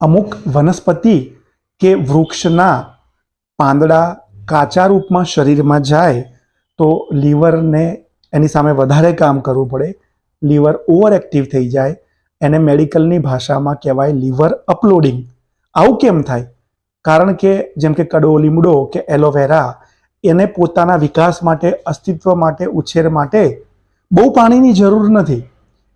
અમુક વનસ્પતિ કે વૃક્ષના પાંદડા કાચા રૂપમાં શરીરમાં જાય તો લીવરને એની સામે વધારે કામ કરવું પડે. લીવર ઓવર એક્ટિવ થઈ જાય. એને મેડિકલની ભાષામાં કહેવાય લીવર અપલોડિંગ. આવું કેમ થાય? કારણ કે જેમ કે કડો લીમડો કે એલોવેરા એને પોતાના વિકાસ માટે, અસ્તિત્વ માટે, ઉછેર માટે બહુ પાણીની જરૂર નથી.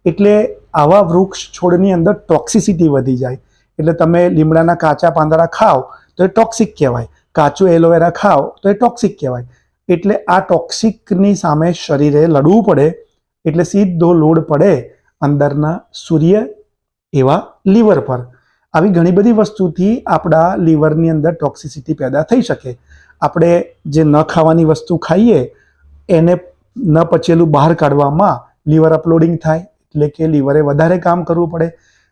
એટલે આવા વૃક્ષ છોડની અંદર ટોક્સિસિટી વધી જાય. એટલે તમે લીમડાના કાચા પાંદડા ખાઓ તો એ ટોક્સિક કહેવાય. કાચું એલોવેરા ખાઓ તો એ ટોક્સિક કહેવાય. એટલે આ ટોક્સિકની સામે શરીરે લડવું પડે, એટલે સીધો લોડ પડે અંદરના સૂર્ય એવા લીવર પર. આવી ઘણી બધી વસ્તુથી આપણા લીવરની અંદર ટોક્સિસિટી પેદા થઈ શકે. આપણે જે ન ખાવાની વસ્તુ ખાઈએ, એને ન પચેલું બહાર કાઢવામાં લીવર અપલોડિંગ થાય, એટલે કે લીવરે વધારે કામ કરવું પડે.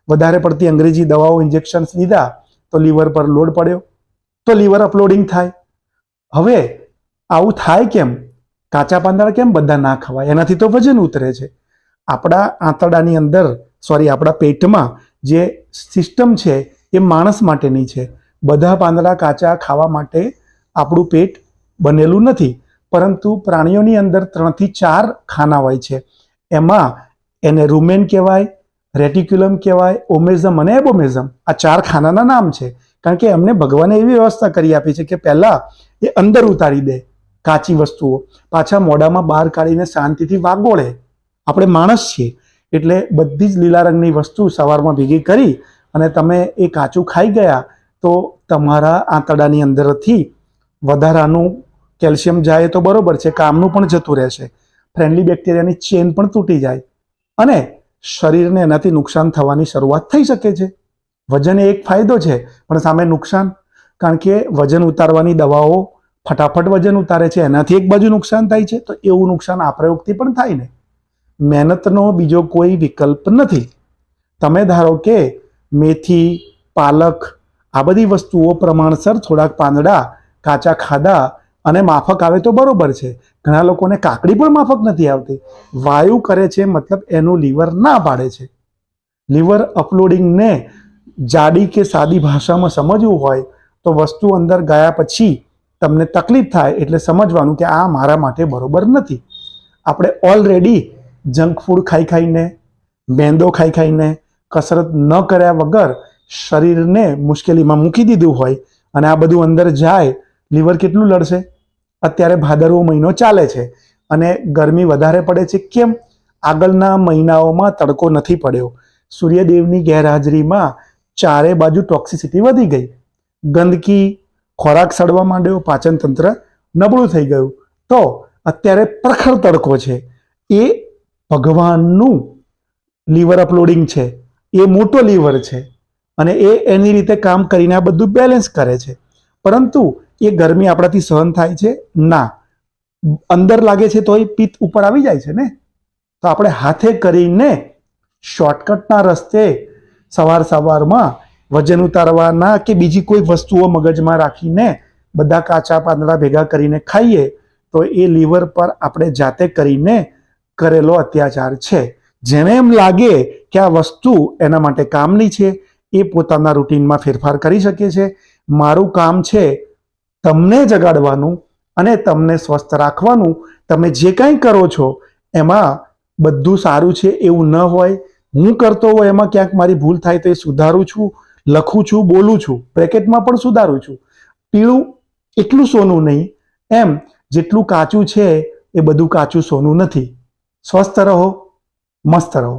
વધારે પડતી અંગ્રેજી દવાઓ ઇન્જેક્શન્સ લીધા તો લીવર પર લોડ પડ્યો. તો લીવર અપલોડિંગ થાય. હવે આવું થાય કેમ? કાચા પાંદડા કેમ બધા ના ખવાય? એનાથી તો વજન ઉતરે છે. આપણા આંતરડાની અંદર સોરી આપણા પેટમાં જે સિસ્ટમ છે એ માણસ માટેની છે. બધા પાંદડા કાચા ખાવા માટે આપણું પેટ બનેલું નથી. પરંતુ પ્રાણીઓની અંદર ત્રણથી ચાર ખાના હોય છે. એમાં એને રૂમેન કહેવાય રેટિક્યુલમ કહેવાય, ઓમેઝમ અને એબોમેઝમ. આ ચાર ખાનાના નામ છે. કારણ કે એમને ભગવાને એવી વ્યવસ્થા કરી આપી છે કે પહેલાં એ અંદર ઉતારી દે કાચી વસ્તુઓ, પાછા મોઢામાં બહાર કાઢીને શાંતિથી વાગોળે. આપણે માણસ છીએ, એટલે બધી જ લીલા રંગની વસ્તુ સવારમાં ભેગી કરી અને તમે એ કાચું ખાઈ ગયા તો તમારા આંતરડાની અંદરથી વધારાનું કેલ્શિયમ જાય તો બરોબર છે, કામનું પણ જતું રહેશે. ફ્રેન્ડલી બેક્ટેરિયાની ચેન પણ તૂટી જાય. અને શરીરને એનાથી નુકસાન થવાની શરૂઆત થઈ શકે છે. વજન એ એક ફાયદો છે, પણ સામે નુકસાન, કારણ કે વજન ઉતારવાની દવાઓ ફટાફટ વજન ઉતારે છે, એનાથી એક બાજુ નુકસાન થાય છે, તો એવું નુકસાન આ પ્રયોગથી પણ થાય ને. મહેનતનો બીજો કોઈ વિકલ્પ નથી. તમે ધારો કે મેથી, પાલક, આ બધી વસ્તુઓ પ્રમાણસર થોડાક પાંદડા, કાચા ખાધા અને માફક આવે તો બરોબર છે ઘણા લોકોને કાકડી પણ માફક નથી આવતી. વાયુ કરે છે, મતલબ એનું લીવર ના પાડે છે. લીવર અપલોડિંગને જાડી કે સાદી ભાષામાં સમજવું હોય, તો વસ્તુ અંદર ગયા પછી તમને તકલીફ થાય એટલે સમજવાનું કે આ મારા માટે બરોબર નથી. આપણે ઓલરેડી જંક ફૂડ ખાઈ ખાઈને, મેંદો ખાઈ ખાઈને, કસરત ન કર્યા વગર શરીરને મુશ્કેલીમાં મૂકી દીધું હોય અને આ બધું અંદર જાય, લીવર કેટલું લડશે? અત્યારે ભાદરવો મહિનો ચાલે છે અને ગરમી વધારે પડે છે કેમ? આગળના મહિનાઓમાં તડકો નથી પડ્યો. સૂર્યદેવની ગેરહાજરીમાં ચારે બાજુ ટોક્સિસિટી વધી ગઈ. ગંદકી, ખોરાક સડવા માંડ્યો, પાચનતંત્ર નબળું થઈ ગયું. તો અત્યારે પ્રખર તડકો છે. એ ભગવાનનું લીવર અપલોડિંગ છે. એ મોટો લીવર છે. અને એ એની રીતે કામ કરીને આ બધું બેલેન્સ કરે છે. પરંતુ એ ગરમી આપણાથી સહન થાય છે? ના. અંદર લાગે છે તો એ પિત્ત ઉપર આવી જાય છે ને? તો આપણે હાથે કરીને શોર્ટકટના રસ્તે સવાર સવારમાં વજન ઉતારવાના કે બીજી કોઈ વસ્તુઓ મગજમાં રાખીને બધા કાચા પાંદડા ભેગા કરીને ખાઈએ, તો એ લીવર પર આપણે જાતે કરીને કરેલો અત્યાચાર છે. જેને એમ લાગે કે આ વસ્તુ એના માટે કામની છે, એ પોતાના રૂટીનમાં ફેરફાર કરી શકે છે. મારું કામ છે તમને જગાડવાનું અને તમને સ્વસ્થ રાખવાનું તમે જે કાંઈ કરો છો, એમાં બધું સારું છે એવું ન હોય. હું કરતો હોય એમાં ક્યાંક મારી ભૂલ થાય તો એ સુધારું છું, લખું છું, બોલું છું બ્રેકેટમાં પણ સુધારું છું. પીળું એટલું સોનું નહીં, એમ જેટલું કાચું છે એ બધું કાચું સોનું નથી. સ્વસ્થ રહો, મસ્ત રહો.